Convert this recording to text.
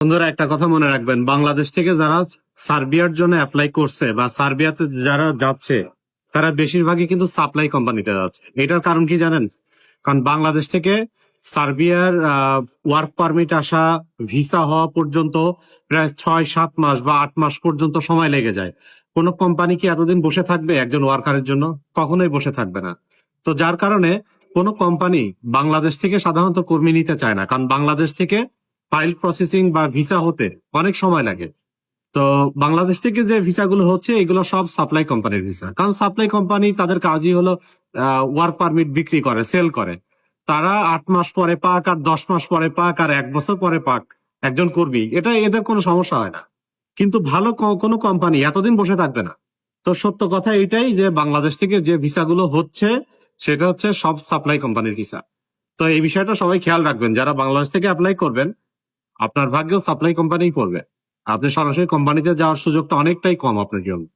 বন্ধুরা, একটা কথা মনে রাখবেন। বাংলাদেশ থেকে যারা সার্বিয়ার জন্য অ্যাপ্লাই করছে বা সার্বিয়াতে যারা যাচ্ছে, তারা বেশিরভাগই কিন্তু সাপ্লাই কোম্পানিতে যাচ্ছে। এটার কারণ কি জানেন? কারণ বাংলাদেশ থেকে সার্বিয়ার ওয়ার্ক পারমিট আসা ভিসা হওয়া পর্যন্ত প্রায় ছয়, সাত মাস বা আট মাস পর্যন্ত সময় লেগে যায়। কোনো কোম্পানি কি এতদিন বসে থাকবে একজন ওয়ার্কারের জন্য? কখনোই বসে থাকবে না। তো যার কারণে কোনো কোম্পানি বাংলাদেশ থেকে সাধারণত কর্মী নিতে চায় না। কারণ বাংলাদেশ থেকে ফাইল প্রসেসিং বা ভিসা হতে অনেক সময় লাগে। তো বাংলাদেশ থেকে যে ভিসাগুলো হচ্ছে, এগুলো সব সাপ্লাই কোম্পানির ভিসা কারণ সাপ্লাই কোম্পানি তাদের কাজই হলো ওয়ার্ক পারমিট বিক্রি করে সেল করে। তারা আট মাস পরে পাক আর দশ মাস পরে পাক আর এক বছর পরে পাক একজন কর্মী। এটা এদের কোনো সমস্যা হয় না। কিন্তু ভালো কোনো কোম্পানি এতদিন বসে থাকবে না। তো সত্য কথা এটাই যে বাংলাদেশ থেকে যে ভিসাগুলো হচ্ছে, সেটা হচ্ছে সব সাপ্লাই কোম্পানির ভিসা তো এই বিষয়টা সবাই খেয়াল রাখবেন। যারা বাংলাদেশ থেকে অ্যাপ্লাই করবেন আপনার ভাগ্যেও সাপ্লাই কোম্পানি পড়বে আপনি সরাসরি কোম্পানিতে যাওয়ার সুযোগটা অনেকটাই কম আপনার জন্য।